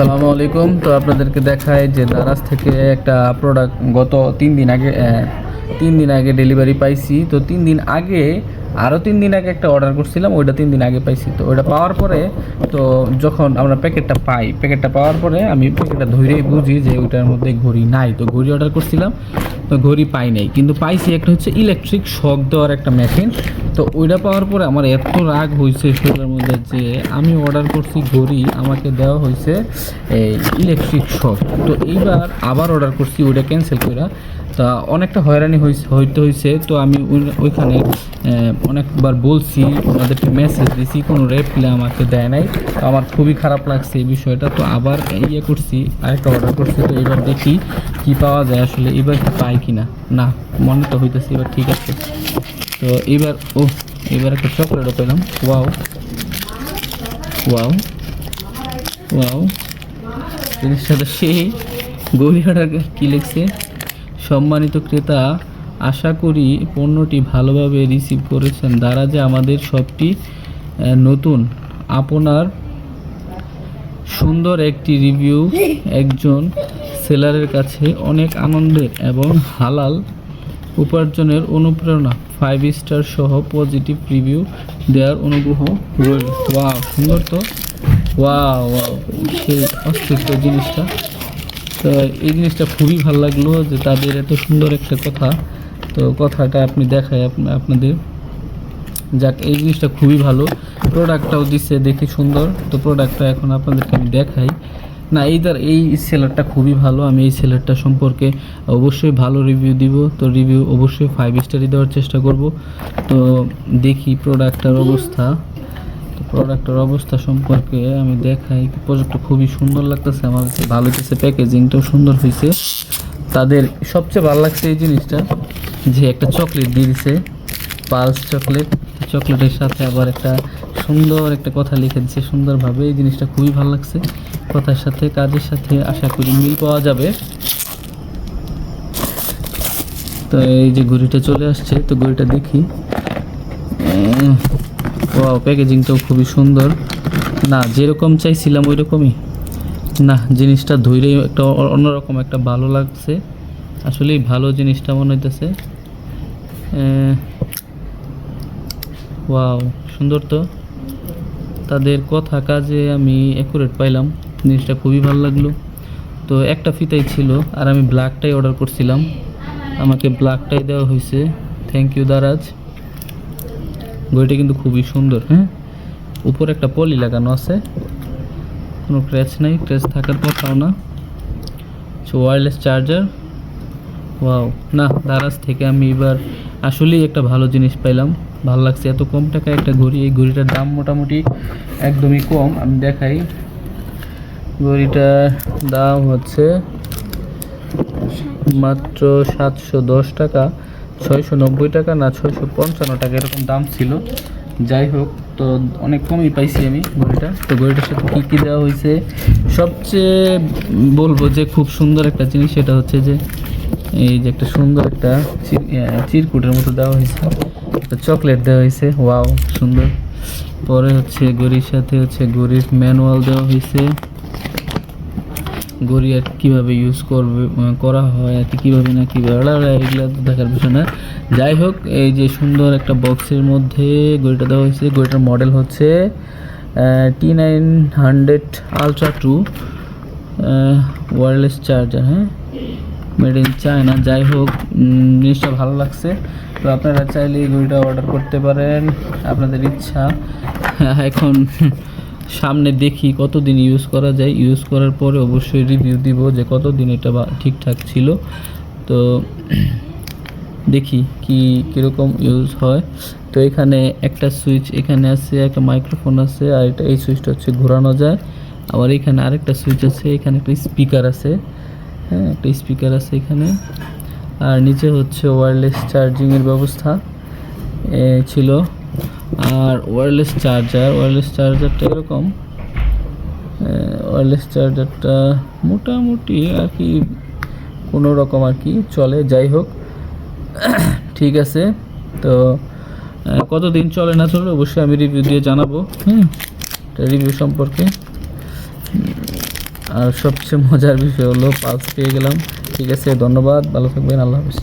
আসসালামু আলাইকুম। তো আপনাদেরকে দেখায় যে দারাজ থেকে একটা প্রোডাক্ট গত তিন দিন আগে তিন দিন আগে ডেলিভারি পাইছি। তো তিন দিন আগে আরও তিন দিন আগে একটা অর্ডার করছিলাম, ওইটা তিন দিন আগে পাইছি। তো ওইটা পাওয়ার পরে, তো যখন আমরা প্যাকেটটা পাই প্যাকেটটা পাওয়ার পরে আমি প্যাকেটটা ধরেই বুঝি যে ওইটার মধ্যে ঘড়ি নাই। তো ঘড়ি অর্ডার করছিলাম, তো ঘড়ি পাই নাই। কিন্তু পাইছি একটা হচ্ছে ইলেকট্রিক শক দেওয়ার একটা মেশিন তো ওইটা পাওয়ার পরে আমার এত রাগ হয়েছে শরীরের মধ্যে যে আমি অর্ডার করছি ঘড়ি, আমাকে দেওয়া হয়েছে এই ইলেকট্রিক শক তো এইবার আবার অর্ডার করছি, ওইটা ক্যান্সেল করে তা অনেকটা হয়রানি হইতে হয়েছে তো আমি ওই- ওইখানে অনেকবার বলছি, ওনাদেরকে মেসেজ দিছি, কোনো রেপ্লাই আমাকে দেয় নাই। তো আমার খুবই খারাপ লাগছে এই বিষয়টা। তো আবার ইয়ে করছি, আরেকটা অর্ডার করছি। তো এবার দেখি কি পাওয়া যায় আসলে। এবার কি পাই কি না না মনে তো হইতেছে এবার ঠিক আছে। তো এবার, ও, এবার একটা চকলেটও পেলাম। ওয়াও ওয়াও ওয়াও জিনিসটা তো সেই গভীরটা কী লিখছে সম্মানিত ক্রেতা, আশা করি পণ্যটি ভালোভাবে রিসিভ করেছেন। দ্বারা যে আমাদের সবটি নতুন, আপনার সুন্দর একটি রিভিউ একজন সেলারের কাছে অনেক আনন্দের এবং হালাল উপার্জনের অনুপ্রেরণা ফাইভ স্টার সহ পজিটিভ রিভিউ দেওয়ার অনুগ্রহ রইল। ওয়াও সুন্দর তো? ওয়াও ওয়াও সেই অস্তিত্ব জিনিসটা। তো এই জিনিসটা খুবই ভালো লাগল যে তাদের এত সুন্দর একটা কথা। তো কথাটা আপনি দেখায় আপ- আপনাদের। যাক, এই জিনিসটা খুবই ভালো। প্রোডাক্টটাও দিচ্ছে দেখি সুন্দর। তো প্রোডাক্টটা এখন আপনাদেরকে আমি দেখাই। না এইটার এই সেলারটা খুবই ভালো। আমি এই সেলারটা সম্পর্কে অবশ্যই ভালো রিভিউ দিব। তো রিভিউ অবশ্যই ফাইভ স্টারই দেওয়ার চেষ্টা করব। তো দেখি প্রোডাক্টটার অবস্থা। প্রোডাক্টের অবস্থা সম্পর্কে আমি দেখাই। প্রোডাক্টটা খুবই সুন্দর লাগতেছে, আমার ভালো লাগতেছে প্যাকেজিংটাও সুন্দর হয়েছে তাদের সবচেয়ে ভালো লাগছে এই জিনিসটা, যে একটা চকলেট দিয়ে দিছে পালস চকলেট চকলেটের সাথে আবার একটা সুন্দর একটা কথা লিখে দিচ্ছে সুন্দরভাবে। এই জিনিসটা খুবই ভালো লাগছে। কথার সাথে, কাজের সাথে আশা করি মিল পাওয়া যাবে। তো এই যে ঘড়িটা চলে আসছে, তো ঘড়িটা দেখি। ওয়াও প্যাকেজিংটাও খুবই সুন্দর। না, যেরকম চাইছিলাম ওই রকমই না, জিনিসটা ধৈরেই একটা অন্যরকম একটা ভালো লাগছে। আসলেই ভালো জিনিসটা মনে হইতেছে। ওয়াও সুন্দর তো। তাদের কথা কাজে আমি অ্যাকুরেট পাইলাম। জিনিসটা খুবই ভালো লাগল। তো একটা ফিতাই ছিল, আর আমি ব্ল্যাকটাই অর্ডার করছিলাম। আমাকে ব্ল্যাকটাই দেওয়া হয়েছে থ্যাংক ইউ দারাজ। ঘড়িটা কিন্তু খুবই সুন্দর হ্যাঁ? উপরে একটা পলি লাগানো আছে। কোনো ক্র্যাচ নাই ক্র্যাচ থাকার কথাও না। সো ওয়্যারলেস চার্জার ওয়াও না, দারাজ থেকে আমি এবার আসলেই একটা ভালো জিনিস পাইলাম। ভালো লাগছে এত কম টাকায় একটা ঘড়ি। এই ঘড়িটার দাম মোটামুটি একদমই কম। আমি দেখাই। ঘড়িটার দাম হচ্ছে মাত্র সাতশো দশ টাকা। ছয়শো নব্বই টাকা না ছয়শো পঞ্চান্ন টাকা, এরকম দাম ছিল। যাই হোক, তো অনেক কমই পাইছি আমি ঘড়িটা তো ঘড়িটার সাথে কী কী দেওয়া হয়েছে? সবচেয়ে বলব যে খুব সুন্দর একটা জিনিস সেটা হচ্ছে যে, এই যে একটা সুন্দর একটা চিরকুটের মতো দেওয়া হয়েছে। একটা চকলেট দেওয়া হয়েছে, ওয়াও, সুন্দর। পরে হচ্ছে ঘড়ির সাথে হচ্ছে ঘড়ির ম্যানুয়াল দেওয়া হয়েছে। ঘড়ি আর কীভাবে ইউজ করবে করা হয় আর কি, কীভাবে না কীভাবে এগুলো তো দেখার বিষয় না। যাই হোক, এই যে সুন্দর একটা বক্সের মধ্যে গড়িটা দেওয়া হয়েছে। ঘড়িটার মডেল হচ্ছে T nine hundred ultra two wireless charger হ্যাঁ? মেড ইন চায়না যাই হোক জিনিসটা ভালো লাগছে। তো আপনারা চাইলে এই ঘড়িটা অর্ডার করতে পারেন। আপনাদের ইচ্ছা। এখন সামনে দেখি কতদিন ইউজ করা যায়। ইউজ করার পরে অবশ্যই রিভিউ দিব যে কতদিন এটা ঠিকঠাক ছিল। তো দেখি কি, কীরকম ইউজ হয়। তো এখানে একটা সুইচ এখানে আছে, একটা মাইক্রোফোন আছে, আর এটা, এই সুইচটা হচ্ছে ঘোরানো যায়। আবার এখানে আরেকটা সুইচ আছে, এখানে একটা স্পিকার আছে। হ্যাঁ একটা স্পিকার আছে এখানে। আর নিচে হচ্ছে ওয়্যারলেস চার্জিংয়ের ব্যবস্থা ছিল। আর ওয়্যারলেস চার্জার ওয়্যারলেস চার্জারটা এরকম। ওয়্যারলেস চার্জারটা মোটামুটি আর কি কোনো রকম আর কি চলে। যাই হোক ঠিক আছে। তো আহ, কতদিন চলে না চলে অবশ্যই আমি রিভিউ দিয়ে জানাব হুম? রিভিউ সম্পর্কে। আর সবচেয়ে মজার বিষয় হলো পালস পেয়ে গেলাম। ঠিক আছে ধন্যবাদ। ভালো থাকবেন। আল্লাহ হাফিজ।